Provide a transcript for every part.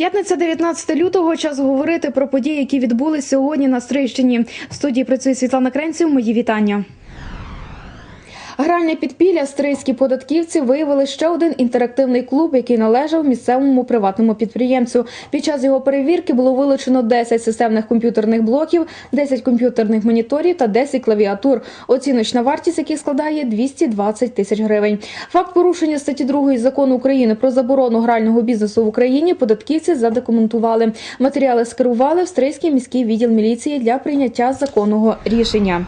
П'ятниця 19 лютого. Час говорити про події, які відбулись сьогодні на Стрийщині. В студії працює Світлана Кренців. Мої вітання. Гральне підпілля стрийські податківці виявили ще один інтерактивний клуб, який належав місцевому приватному підприємцю. Під час його перевірки було вилучено 10 системних комп'ютерних блоків, 10 комп'ютерних моніторів та 10 клавіатур. Оціночна вартість яких складає 220 тисяч гривень. Факт порушення статті 2 закону України про заборону грального бізнесу в Україні податківці задокументували. Матеріали скерували в Стрийський міський відділ міліції для прийняття законного рішення.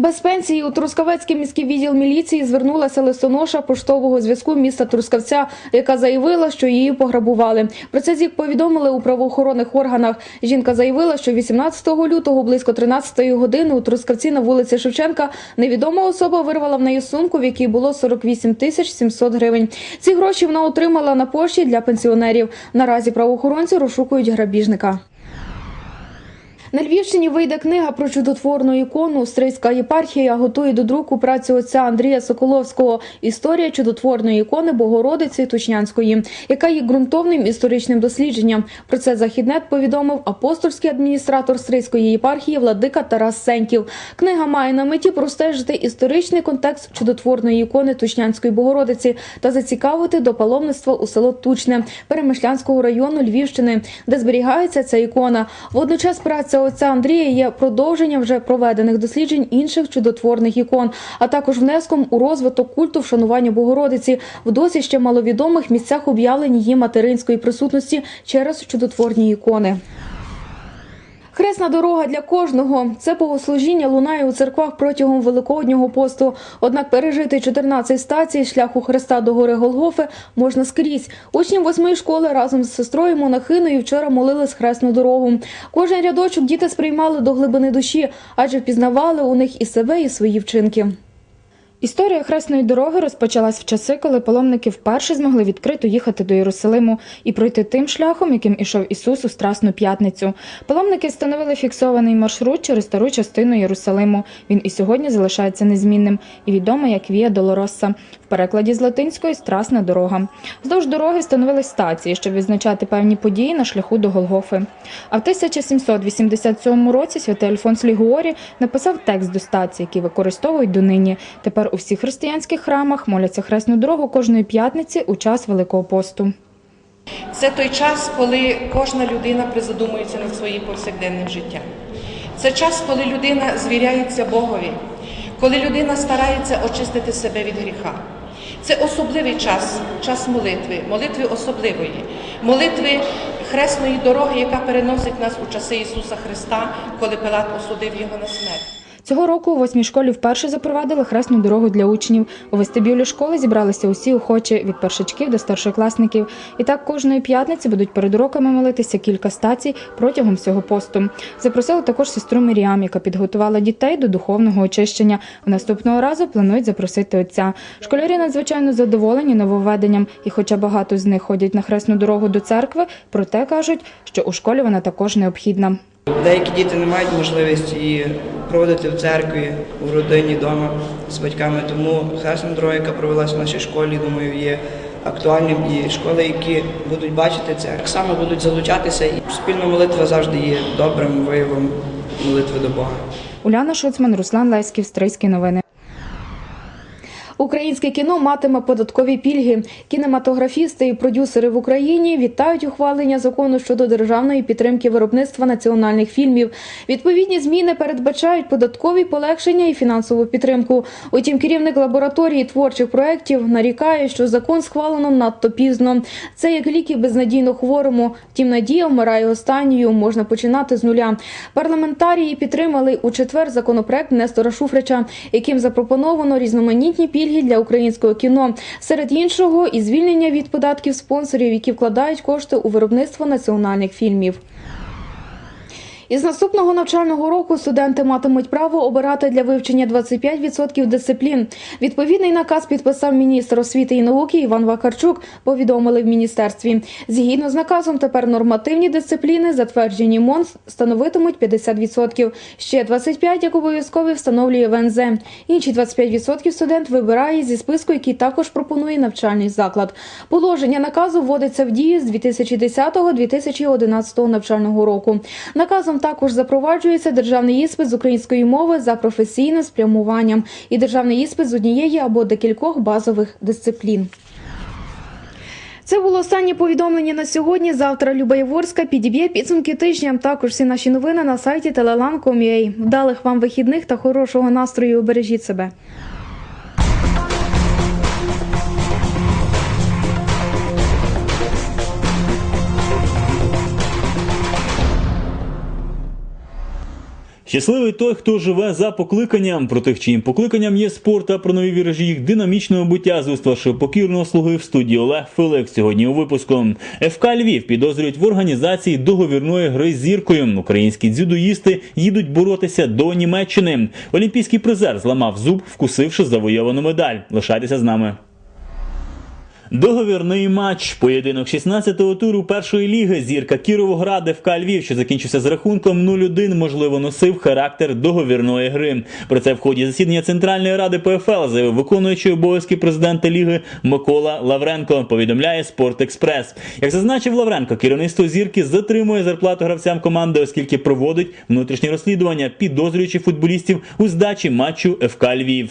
Без пенсії у Трускавецький міський відділ міліції звернулася листоноша поштового зв'язку міста Трускавця, яка заявила, що її пограбували. Про це зік повідомили у правоохоронних органах. Жінка заявила, що 18 лютого близько 13 години у Трускавці на вулиці Шевченка невідома особа вирвала в неї сумку, в якій було 48 тисяч 700 гривень. Ці гроші вона отримала на пошті для пенсіонерів. Наразі правоохоронці розшукують грабіжника. На Львівщині вийде книга про чудотворну ікону. Стрийська єпархія готує до друку працю отця Андрія Соколовського. Історія чудотворної ікони Богородиці Тучнянської, яка є ґрунтовним історичним дослідженням. Про це західнет повідомив апостольський адміністратор Стрийської єпархії Владика Тарас Сеньків. Книга має на меті простежити історичний контекст чудотворної ікони Тучнянської Богородиці та зацікавити до паломництва у село Тучне Перемишлянського району Львівщини, де зберігається ця ікона. Водночас праця отця Андрія є продовженням вже проведених досліджень інших чудотворних ікон, а також внеском у розвиток культу вшанування Богородиці в досі ще маловідомих місцях об'явлень її материнської присутності через чудотворні ікони. Хресна дорога для кожного. Це богослужіння лунає у церквах протягом Великоднього посту. Однак пережити 14 стацій шляху Христа до гори Голгофи можна скрізь. Учні восьмої школи разом з сестрою Монахиною вчора молились хресну дорогу. Кожен рядочок діти сприймали до глибини душі, адже впізнавали у них і себе, і свої вчинки. Історія хресної дороги розпочалась в часи, коли паломники вперше змогли відкрито їхати до Єрусалиму і пройти тим шляхом, яким ішов Ісус у Страсну п'ятницю. Паломники встановили фіксований маршрут через стару частину Єрусалиму. Він і сьогодні залишається незмінним і відомий як Вія Долороса, в перекладі з латинської Страсна дорога. Вздовж дороги встановили стації, щоб відзначати певні події на шляху до Голгофи. А в 1787 році святий Альфонс Лігуорі написав текст до стації, який використовують донині. Тепер у всіх християнських храмах моляться хресну дорогу кожної п'ятниці у час Великого посту. Це той час, коли кожна людина призадумується над своїм повсякденним життям. Це час, коли людина звіряється Богові, коли людина старається очистити себе від гріха. Це особливий час, час молитви, молитви особливої, молитви хресної дороги, яка переносить нас у часи Ісуса Христа, коли Пилат осудив його на смерть. Цього року у восьмій школі вперше запровадили хресну дорогу для учнів. У вестибюлі школи зібралися усі охочі від першачків до старшокласників. І так кожної п'ятниці будуть перед уроками молитися кілька стацій протягом всього посту. Запросили також сестру Міріам, яка підготувала дітей до духовного очищення. А наступного разу планують запросити отця. Школярі надзвичайно задоволені нововведенням, і, хоча багато з них ходять на хресну дорогу до церкви, проте кажуть, що у школі вона також необхідна. Деякі діти не мають можливості її проводити в церкві, в родині, вдома з батьками. Тому хресна дорога, яка провелася в нашій школі, думаю, є актуальним. І школи, які будуть бачити це, так само будуть залучатися. І спільна молитва завжди є добрим виявом молитви до Бога. Уляна Шуцман, Руслан Леськів, Стрийські новини. Українське кіно матиме податкові пільги. Кінематографісти і продюсери в Україні вітають ухвалення закону щодо державної підтримки виробництва національних фільмів. Відповідні зміни передбачають податкові полегшення і фінансову підтримку. Утім, керівник лабораторії творчих проєктів нарікає, що закон схвалено надто пізно. Це як ліки безнадійно хворому. Втім, надія вмирає останньою. Можна починати з нуля. Парламентарії підтримали у четвер законопроект Нестора Шуфрича, яким запропоновано різноманітні пільги для українського кіно. Серед іншого, і звільнення від податків спонсорів, які вкладають кошти у виробництво національних фільмів. Із наступного навчального року студенти матимуть право обирати для вивчення 25% дисциплін. Відповідний наказ підписав міністр освіти і науки Іван Вакарчук. Повідомили в міністерстві. Згідно з наказом, тепер нормативні дисципліни, затверджені МОН, становитимуть 50%. Ще 25% як обов'язкові встановлює ВНЗ. Інші 25% студент вибирає зі списку, який також пропонує навчальний заклад. Положення наказу вводиться в дію з 2010-2011 навчального року. Наказом також запроваджується державний іспит з української мови за професійним спрямуванням і державний іспит з однієї або декількох базових дисциплін. Це було останнє повідомлення на сьогодні. Завтра Люба Яворська підіб'є підсумки тижня. Також всі наші новини на сайті telelan.com.ua. Вдалих вам вихідних та хорошого настрою. Бережіть себе. Щасливий той, хто живе за покликанням, про тих, чиїм покликанням є спорт та про нові віражі їх динамічного буття з вашого покірного слуги в студії Олег Филик. Сьогодні у випуску ФК Львів підозрюють в організації договірної гри з зіркою. Українські дзюдоїсти їдуть боротися до Німеччини. Олімпійський призер зламав зуб, вкусивши завойовану медаль. Лишайтеся з нами. Договірний матч. Поєдинок 16-го туру першої ліги. Зірка Кіровоград ФК Львів, що закінчився з рахунком 0-1, можливо, носив характер договірної гри. Про це в ході засідання Центральної ради ПФЛ заявив виконуючий обов'язки президента ліги Микола Лавренко. Повідомляє Спорт-Експрес. Як зазначив Лавренко, керівництво зірки затримує зарплату гравцям команди, оскільки проводить внутрішнє розслідування, підозрюючи футболістів у здачі матчу ФК Львів.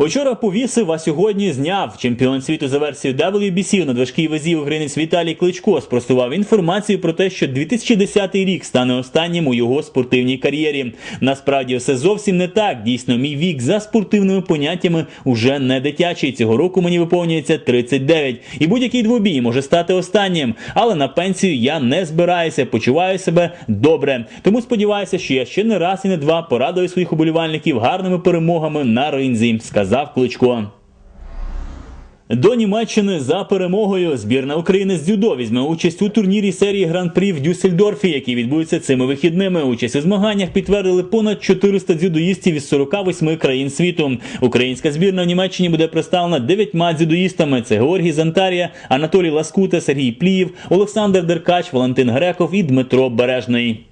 Учора повісив, а сьогодні зняв. Чемпіон світу за версією WBC у надважкій вазі українець Віталій Кличко спростував інформацію про те, що 2010 рік стане останнім у його спортивній кар'єрі. Насправді все зовсім не так. Дійсно, мій вік за спортивними поняттями уже не дитячий. Цього року мені виповнюється 39. І будь-який двобій може стати останнім. Але на пенсію я не збираюся, почуваю себе добре. Тому сподіваюся, що я ще не раз і не два порадую своїх уболівальників гарними перемогами на ринзі, сказав Кличко. До Німеччини за перемогою збірна України з дзюдо візьме участь у турнірі серії Гран-прі в Дюссельдорфі, який відбудеться цими вихідними. Участь у змаганнях підтвердили понад 400 дзюдоїстів із 48 країн світу. Українська збірна в Німеччині буде представлена дев'ятьма дзюдоїстами: це Георгій Зантарія, Анатолій Ласкута, Сергій Пліїв, Олександр Деркач, Валентин Греков і Дмитро Бережний.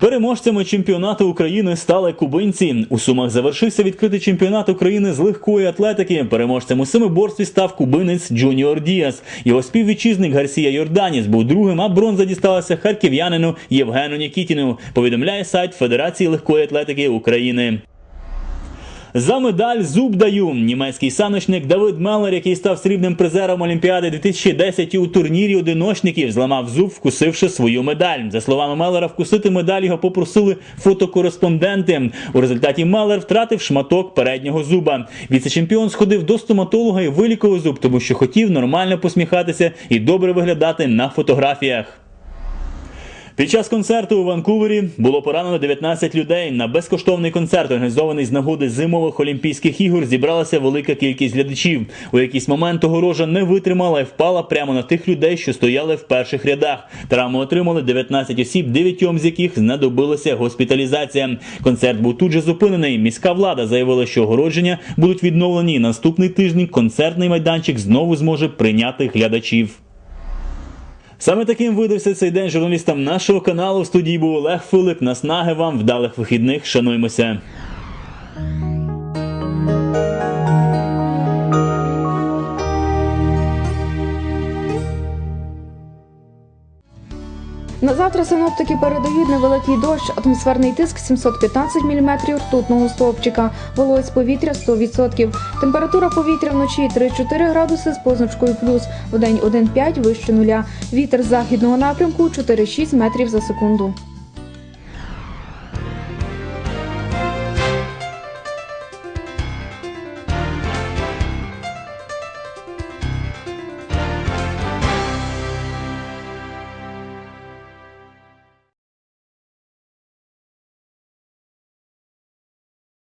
Переможцями чемпіонату України стали кубинці. У Сумах завершився відкритий чемпіонат України з легкої атлетики. Переможцем у семиборстві став кубинець Джуніор Діас. Його співвітчизник Гарсія Йорданіс був другим, а бронза дісталася харків'янину Євгену Нікітіну. Повідомляє сайт Федерації легкої атлетики України. За медаль зуб даю. Німецький саночник Давид Меллер, який став срібним призером Олімпіади 2010 у турнірі одиночників, зламав зуб, вкусивши свою медаль. За словами Меллера, вкусити медаль його попросили фотокореспонденти. У результаті Меллер втратив шматок переднього зуба. Віце-чемпіон сходив до стоматолога і вилікував зуб, тому що хотів нормально посміхатися і добре виглядати на фотографіях. Під час концерту у Ванкувері було поранено 19 людей. На безкоштовний концерт, організований з нагоди зимових Олімпійських ігор, зібралася велика кількість глядачів. У якийсь момент огорожа не витримала і впала прямо на тих людей, що стояли в перших рядах. Травму отримали 19 осіб, 9 з яких знадобилася госпіталізація. Концерт був тут же зупинений. Міська влада заявила, що огородження будуть відновлені. Наступний тиждень концертний майданчик знову зможе прийняти глядачів. Саме таким видався цей день журналістам нашого каналу. В студії був Олег Филип. Наснаги вам вдалих вихідних. Шануймося. На завтра синоптики передають невеликий дощ, атмосферний тиск 715 мм ртутного стовпчика, вологість повітря 100%. Температура повітря вночі 3-4 градуси з позначкою плюс, в вдень 1,5 вище нуля. Вітер західного напрямку 4-6 метрів за секунду.